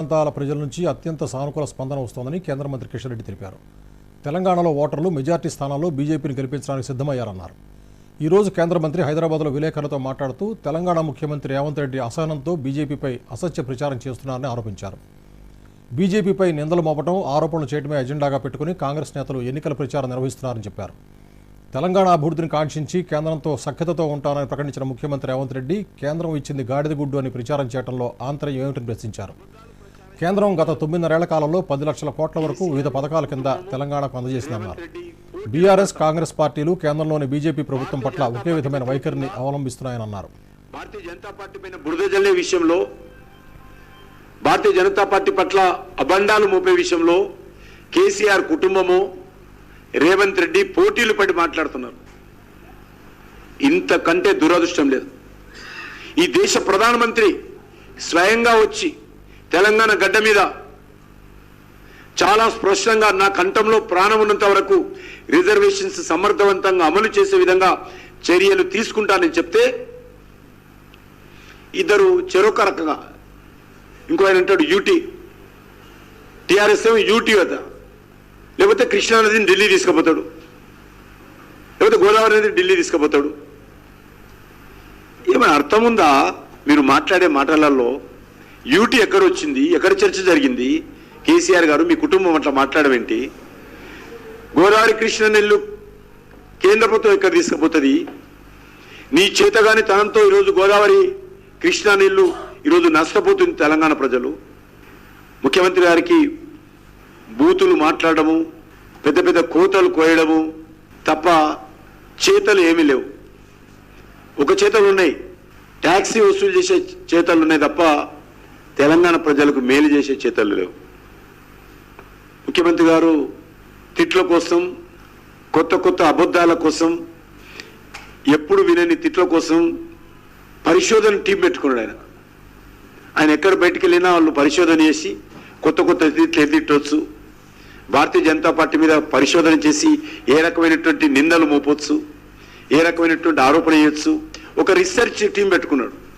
ప్రాంతాల ప్రజల నుంచి అత్యంత సానుకూల స్పందన వస్తోందని కేంద్ర మంత్రి కిషన్ రెడ్డి తెలిపారు. తెలంగాణలో ఓటర్లు మెజార్టీ స్థానాల్లో బీజేపీని గెలిపించడానికి సిద్ధమయ్యారన్నారు. ఈ రోజు కేంద్ర మంత్రి హైదరాబాద్లో విలేకరులతో మాట్లాడుతూ తెలంగాణ ముఖ్యమంత్రి రేవంత్ రెడ్డి అసహనంతో బీజేపీపై అసత్య ప్రచారం చేస్తున్నారని ఆరోపించారు. బీజేపీపై నిందలు మోపడం ఆరోపణలు చేయడమే ఎజెండాగా పెట్టుకుని కాంగ్రెస్ నేతలు ఎన్నికల ప్రచారం నిర్వహిస్తున్నారని చెప్పారు. తెలంగాణ అభివృద్ధిని కాంక్షించి కేంద్రంతో సఖ్యతతో ఉంటారని ప్రకటించిన ముఖ్యమంత్రి రేవంత్ రెడ్డి కేంద్రం ఇచ్చింది గాడిదగుడ్డు అని ప్రచారం చేయడంలో ఆంతర్యం ఏమిటని ప్రశ్నించారు. కేంద్రం గత తొమ్మిదిన్నరేళ్ళ కాలంలో పది లక్షల కోట్ల వరకు వివిధ పథకాల కింద తెలంగాణకు అందజేసిందన్నారు. బీఆర్ఎస్ కాంగ్రెస్ పార్టీలు కేంద్రంలోని బీజేపీ ప్రభుత్వం పట్ల ఒకే విధమైన వైఖరిని అవలంబిస్తున్నాయని అన్నారు భారతీయ జనతా పార్టీ పైన బురద జల్లే విషయంలో భారతీయ జనతా పార్టీ పట్ల అబండాలు మోపే విషయంలో కేసీఆర్ కుటుంబము రేవంత్ రెడ్డి పోటీలు పడి మాట్లాడుతున్నారు. ఇంతకంటే దురదృష్టం లేదు. ఈ దేశ ప్రధానమంత్రి స్వయంగా వచ్చి తెలంగాణ గడ్డ మీద చాలా స్పష్టంగా నా కంఠంలో ప్రాణం ఉన్నంత వరకు రిజర్వేషన్స్ సమర్థవంతంగా అమలు చేసే విధంగా చర్యలు తీసుకుంటానని చెప్తే ఇద్దరు చెరొక రకంగా ఇంకో ఆయన అంటాడు యూటీ టీఆర్ఎస్ ఏమో యూటీ వద్ద. లేకపోతే కృష్ణా నదిని ఢిల్లీ తీసుకుపోతాడు. లేకపోతే గోదావరి నదిని ఢిల్లీ తీసుకుపోతాడు. ఏమైనా అర్థం ఉందా? మీరు మాట్లాడే మాటలలో యూటీ ఎక్కడ వచ్చింది? ఎక్కడ చర్చ జరిగింది? కేసీఆర్ గారు మీ కుటుంబం అట్లా మాట్లాడమేంటి గోదావరి కృష్ణ నెల్లు కేంద్ర ప్రభుత్వం ఎక్కడ తీసుకుపోతుంది? నీ చేతగాని తనంతో ఈరోజు గోదావరి కృష్ణా నీళ్ళు ఈరోజు నష్టపోతుంది తెలంగాణ ప్రజలు. ముఖ్యమంత్రి గారికి బూతులు మాట్లాడము పెద్ద పెద్ద కోతలు కోయడము తప్ప చేతలు ఏమీ లేవు. ఒక చేతలు ఉన్నాయి. ట్యాక్సీ వసూలు చేసే చేతలు ఉన్నాయి తప్ప తెలంగాణ ప్రజలకు మేలు చేసే చేతలు లేవు. ముఖ్యమంత్రి గారు తిట్ల కోసం కొత్త కొత్త అబద్ధాల కోసం ఎప్పుడు వినని తిట్ల కోసం పరిశోధన టీం పెట్టుకున్నాడు ఆయన. ఆయన ఎక్కడ బయటికి వెళ్ళినా వాళ్ళు పరిశోధన చేసి కొత్త కొత్త తిట్లు ఎదిట్టవచ్చు భారతీయ జనతా పార్టీ మీద పరిశోధన చేసి ఏ రకమైనటువంటి నిందలు మోపొచ్చు ఏ రకమైనటువంటి ఆరోపణ చేయొచ్చు. ఒక రీసెర్చ్ టీం పెట్టుకున్నాడు.